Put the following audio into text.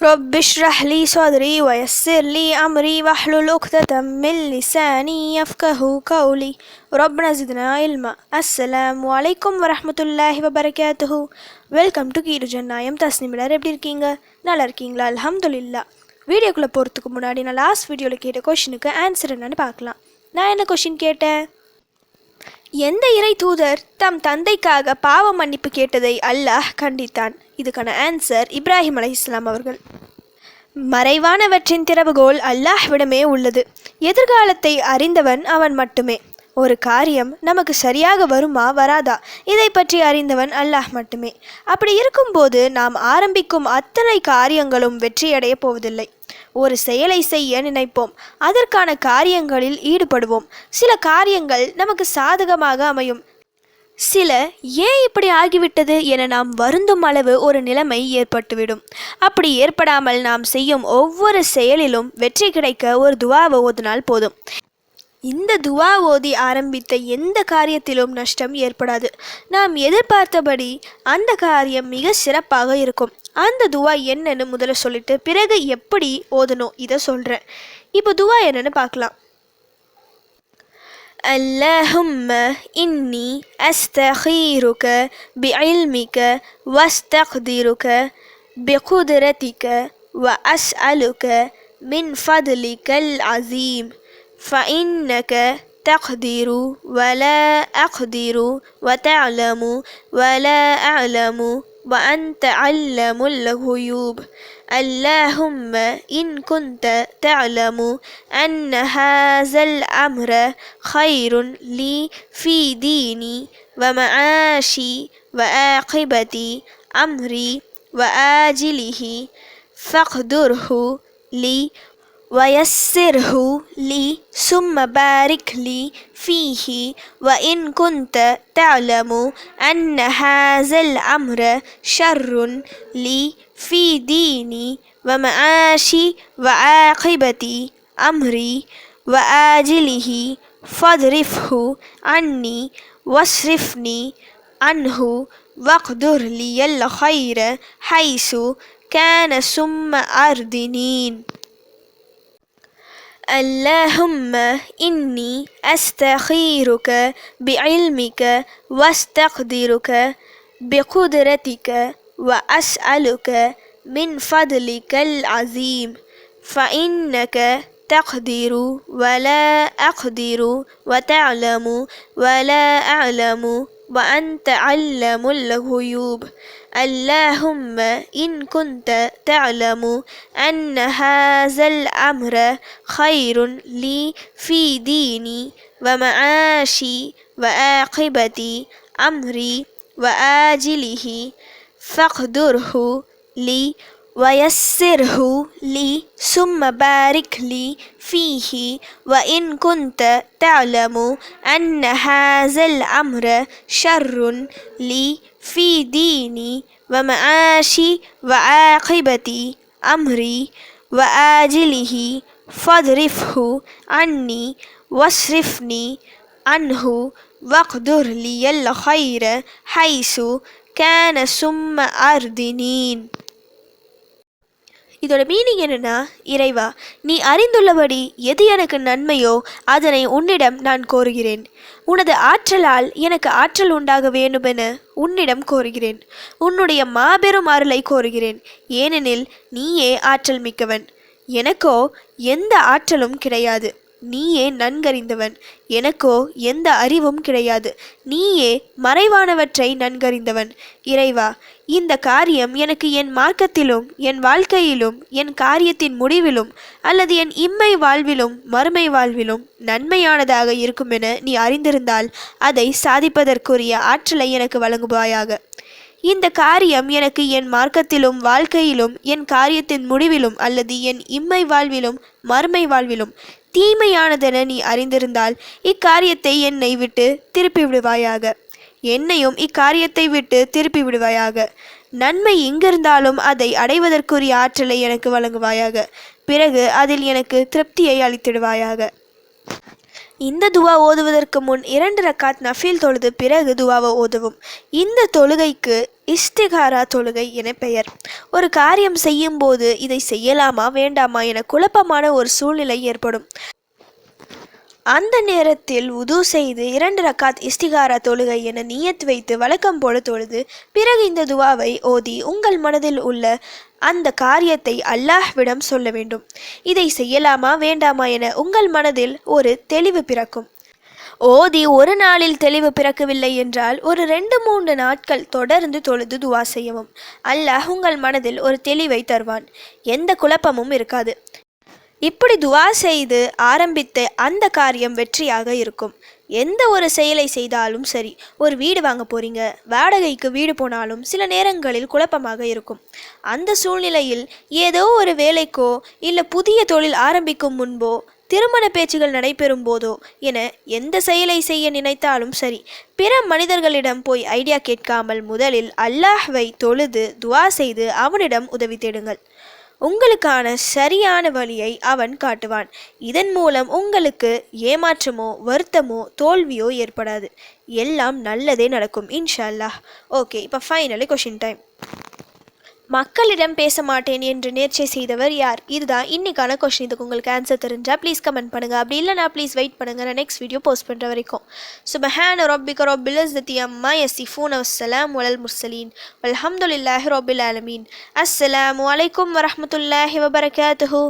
رب اشرح لي صدري ويسر لي أمري واحلل عقدة من لساني يفقه قولي ربنا زدنا علما السلام عليكم ورحمة الله وبركاته welcome to கீரு ஜன்னாயம் தஸ்னிமிலர் எப்படி இருக்கீங்க நல்லா இருக்கீங்களா அல்ஹம்துலில்லா வீடியோக்குள்ளே போகிறதுக்கு முன்னாடி நான் லாஸ்ட் வீடியோவில் கேட்ட கொஷினுக்கு ஆன்சர் என்னன்னு பார்க்கலாம் நான் என்ன கொஷின் கேட்டேன் எந்த இறை தூதர் தம் தந்தைக்காக பாவ மன்னிப்பு கேட்டதை அல்லாஹ் கண்டித்தான். இதுக்கான ஆன்சர் இப்ராஹிம் அலைஹிஸ்ஸலாம் அவர்கள். மறைவானவற்றின் திறவுகோல் அல்லாஹ்விடமே உள்ளது. எதிர்காலத்தை அறிந்தவன் அவன் மட்டுமே. ஒரு காரியம் நமக்கு சரியாக வருமா வராதா? இதை பற்றி அறிந்தவன் அல்லாஹ் மட்டுமே. அப்படி இருக்கும்போது நாம் ஆரம்பிக்கும் அத்தனை காரியங்களும் வெற்றியடைய போவதில்லை. ஒரு செயலை செய்ய நினைப்போம். அதற்கான காரியங்களில் ஈடுபடுவோம். சில காரியங்கள் நமக்கு சாதகமாக அமையும். சில ஏன் இப்படி ஆகிவிட்டது என நாம் வருந்தும் அளவு ஒரு நிலைமை ஏற்பட்டுவிடும். அப்படி ஏற்படாமல் நாம் செய்யும் ஒவ்வொரு செயலிலும் வெற்றி கிடைக்க ஒரு துவாவை ஓதினால் போதும். இந்த துவா ஓதி ஆரம்பித்த எந்த காரியத்திலும் நஷ்டம் ஏற்படாது நாம் எதிர்பார்த்தபடி அந்த காரியம் மிக சிறப்பாக இருக்கும் அந்த துவா என்னன்னு முதல்ல சொல்லிட்டு பிறகு எப்படி ஓதணும் இதை சொல்கிறேன் இப்போ துவா என்னன்னு பார்க்கலாம் اللهم إني أستخيرك بعلمك واستقدرك بقدرتك وأسألك من فضلك العظيم فإنك تقدر ولا أقدر وتعلم ولا أعلم وأنت علم الغيوب. اللهم إن كنت تعلم أن هذا الأمر خير لي في ديني ومعاشي وعاقبة أمري وآجله فاقدره لي ويسره لي ثم بارك لي فيه. وإن كنت تعلم أن هذا الأمر شر لي في ديني ومعاشي وعاقبة أمري وآجله فاضرفه عني واصرفني عنه واقدر لي الخير حيث كان ثم أردنين اللهم إني أستخيرك بعلمك واستقدرك بقدرتك وأسألك من فضلك العظيم فإنك تقدر ولا أقدر وتعلم ولا أعلم وأنت علم الغيوب. اللهم إن كنت تعلم أن هذا الأمر خير لي في ديني ومعاشي وعاقبة أمري وآجله فاقدره لي ويسره لي ثم بارك لي فيه. وإن كنت تعلم أن هذا الأمر شر لي في ديني ومعاشي وعاقبة أمري وآجله فاضرفه عني واصرفني عنه واقدر لي الخير حيث كان ثم أردنين இதோட மீனிங் என்னென்னா இறைவா நீ அறிந்துள்ளபடி எது எனக்கு நன்மையோ அதனை உன்னிடம் நான் கோருகிறேன். உனது ஆற்றலால் எனக்கு ஆற்றல் உண்டாக வேண்டுமென உன்னிடம் கோருகிறேன். உன்னுடைய மாபெரும் அருளை கோருகிறேன். ஏனெனில் நீயே ஆற்றல் மிக்கவன். எனக்கோ எந்த ஆற்றலும் கிடையாது. நீயே நன்கறிந்தவன். எனக்கோ எந்த அறிவும் கிடையாது. நீயே மறைவானவற்றை நன்கறிந்தவன். இறைவா இந்த காரியம் எனக்கு என் மார்க்கத்திலும் என் வாழ்க்கையிலும் என் காரியத்தின் முடிவிலும் அல்லது என் இம்மை வாழ்விலும் மறுமை வாழ்விலும் நன்மையானதாக இருக்குமென நீ அறிந்திருந்தால் அதை சாதிப்பதற்குரிய ஆற்றலை எனக்கு வழங்குவாயாக. இந்த காரியம் எனக்கு என் மார்க்கத்திலும் வாழ்க்கையிலும் என் காரியத்தின் முடிவிலும் அல்லது என் இம்மை வாழ்விலும் மறுமை வாழ்விலும் தீமையானதென நீ அறிந்திருந்தால் இக்காரியத்தை என்னை விட்டு திருப்பி விடுவாயாக என்னையும் இக்காரியத்தை விட்டு திருப்பி விடுவாயாக நன்மை எங்கிருந்தாலும் அதை அடைவதற்குரிய ஆற்றலை எனக்கு வழங்குவாயாக. பிறகு அதில் எனக்கு திருப்தியை அளித்திடுவாயாக. இந்த துவா ஓதுவதற்கு முன் இரண்டு ரக்காத் நஃபீல் தொழுது பிறகு துவாவை ஓதவும். இந்த தொழுகைக்கு இஸ்திகாரா தொழுகை என பெயர். ஒரு காரியம் செய்யும்போது இதை செய்யலாமா வேண்டாமா என குழப்பமான ஒரு சூழ்நிலை ஏற்படும். அந்த நேரத்தில் உது செய்து இரண்டு ரக்காத் இஸ்திகாரா தொழுகை என நியத் வைத்து வழக்கம் போல தொழுது பிறகு இந்த துவாவை ஓதி உங்கள் மனதில் உள்ள அந்த காரியத்தை அல்லாஹ்விடம் சொல்ல வேண்டும். இதை செய்யலாமா வேண்டாமா என உங்கள் மனதில் ஒரு தெளிவு பிறக்கும். ஓதி ஒரு நாளில் தெளிவு பிறக்கவில்லை என்றால் ஒரு ரெண்டு மூன்று நாட்கள் தொடர்ந்து தொழுது துவா செய்யவும். அல்லாஹ் உங்கள் மனதில் ஒரு தெளிவை தருவான். எந்த குழப்பமும் இருக்காது. இப்படி துவா செய்து ஆரம்பித்த அந்த காரியம் வெற்றியாக இருக்கும். எந்த ஒரு செயலை செய்தாலும் சரி ஒரு வீடு வாங்க போறீங்க. வாடகைக்கு வீடு போனாலும் சில நேரங்களில் குழப்பமாக இருக்கும். அந்த சூழ்நிலையில் ஏதோ ஒரு வேலைக்கோ இல்லை புதிய தொழில் ஆரம்பிக்கும் முன்போ திருமண பேச்சுகள் நடைபெறும் போதோ என எந்த செயலை செய்ய நினைத்தாலும் சரி பிற மனிதர்களிடம் போய் ஐடியா கேட்காமல் முதலில் அல்லாஹ்வை தொழுது துவா செய்து அவனிடம் உதவி தேடுங்கள். உங்களுக்கான சரியான வழியை அவன் காட்டுவான். இதன் மூலம் உங்களுக்கு ஏமாற்றமோ வருத்தமோ தோல்வியோ ஏற்படாது. எல்லாம் நல்லதே நடக்கும் இன்ஷா அல்லாஹ். ஓகே இப்போ ஃபைனலி கொஷின் டைம் மக்களிடம் பேச மாட்டேன் என்று நேர்ச்சை செய்தவர் யார்? இதுதான் இன்னைக்கான கொஷின் இதுக்கு உங்களுக்கு ஆன்சர் தெரிஞ்சால் ப்ளீஸ் கமெண்ட் பண்ணுங்க. அப்படி இல்லைனா ப்ளீஸ் வெயிட் பண்ணுங்க. நான் நெக்ஸ்ட் வீடியோ போஸ்ட் பண்ணுற வரைக்கும். சுபஹான ரொபிக ரொபில் இஸ்தத்தி அம்மா யசிஃபூன் அஸ்ஸலாம் வலல் முர்சலீன் வல்ஹம்துலில்லாஹி ரொபில் ஆலமீன். அஸ்ஸலாமு வலைக்கம் வரமத்துல்லாஹி வபரகாத்துஹு.